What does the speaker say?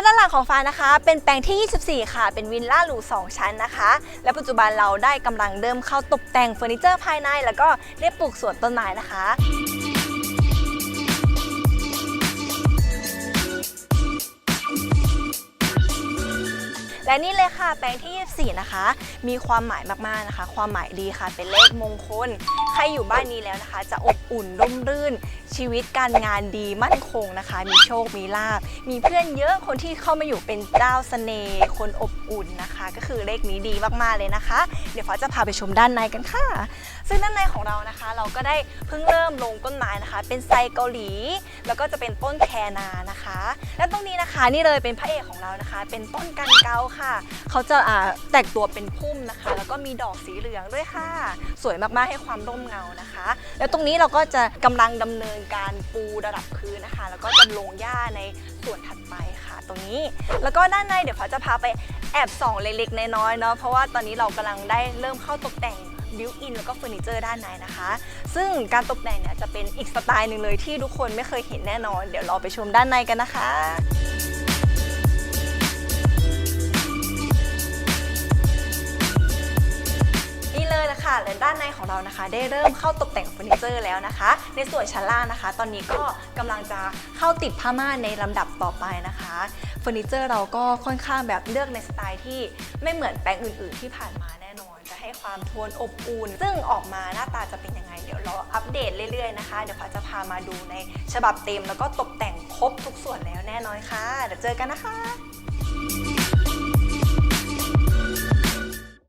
และด้านหลังของฟ้านะคะ เป็นแปลงที่ 24 ค่ะ เป็นวิลล่าหรู 2 ชั้นนะคะ และปัจจุบันเราได้กำลังเริ่มเข้าตกแต่งเฟอร์นิเจอร์ภายใน แล้วก็ได้ปลูกสวนต้นไม้นะคะและนี่เลยค่ะแปลงที่ 4 นะคะ มีความหมายมากๆนะคะ ความหมายดีค่ะ เป็นเลขมงคล ใครอยู่บ้านนี้แล้วนะคะ จะอบอุ่นร่มรื่น ชีวิตการงานดีมั่นคงนะคะ มีโชค มีลาบ มีเพื่อนเยอะ คนที่เข้ามาอยู่เป็นเจ้าเสน่ห์ คนอบอุ่นนะคะ ก็คือเลขนี้ดีมากๆเลยนะคะ เดี๋ยวฟ้าจะพาไปชมด้านในกันค่ะ ซึ่งด้านในของเรานะคะ เราก็ได้เพิ่งเริ่มลงต้นไม้นะคะ เป็นไซเกาหลี แล้วก็จะเป็นต้นแคนานะคะ และตรงนี้นะคะนี่เลยเป็นพระเอกของเรานะคะ เป็นต้นกันเกาค่ะ เขาจะอ่าแตกตัวเป็นพุ่มนะคะ แล้วก็มีดอกสีเหลืองด้วยค่ะ สวยมาก ๆ ให้ความร่มเงานะคะ แล้วตรงนี้เราก็จะกำลังดำเนินการปูระดับพื้นนะคะ แล้วก็จะลงหญ้าในส่วนถัดไปค่ะ ตรงนี้ แล้วก็ด้านในเดี๋ยวฟ้าจะพาไปแอบส่องเล็กๆน้อยๆเนาะ เพราะว่าตอนนี้เรากำลังได้เริ่มเข้าตกแต่งบิวอินแล้วก็เฟอร์นิเจอร์ด้านในนะคะ ซึ่งการตกแต่งเนี่ยจะเป็นอีกสไตล์หนึ่งเลยที่ทุกคนไม่เคยเห็นแน่นอน เดี๋ยวเราไปชมด้านในกันนะคะ ค่ะ และด้านในของเรานะคะ ได้เริ่มเข้าตกแต่งเฟอร์นิเจอร์แล้วนะคะ ในส่วนชั้นล่างนะคะ ตอนนี้ก็กำลังจะเข้าติดผ้าม่านในลำดับต่อไปนะคะเฟอร์นิเจอร์เราก็ค่อนข้างแบบเลือกในสไตล์ที่ไม่เหมือนแปลงอื่น ๆ ที่ผ่านมาแน่นอน จะให้ความโทนอบอุ่นซึ่งออกมาหน้าตาจะเป็นยังไงเดี๋ยวเราอัปเดตเรื่อยๆนะคะเดี๋ยวฟ้าจะพามาดูในฉบับเต็ม แล้วก็ตกแต่งครบทุกส่วนแล้วแน่นอนค่ะเดี๋ยวเจอกันนะคะ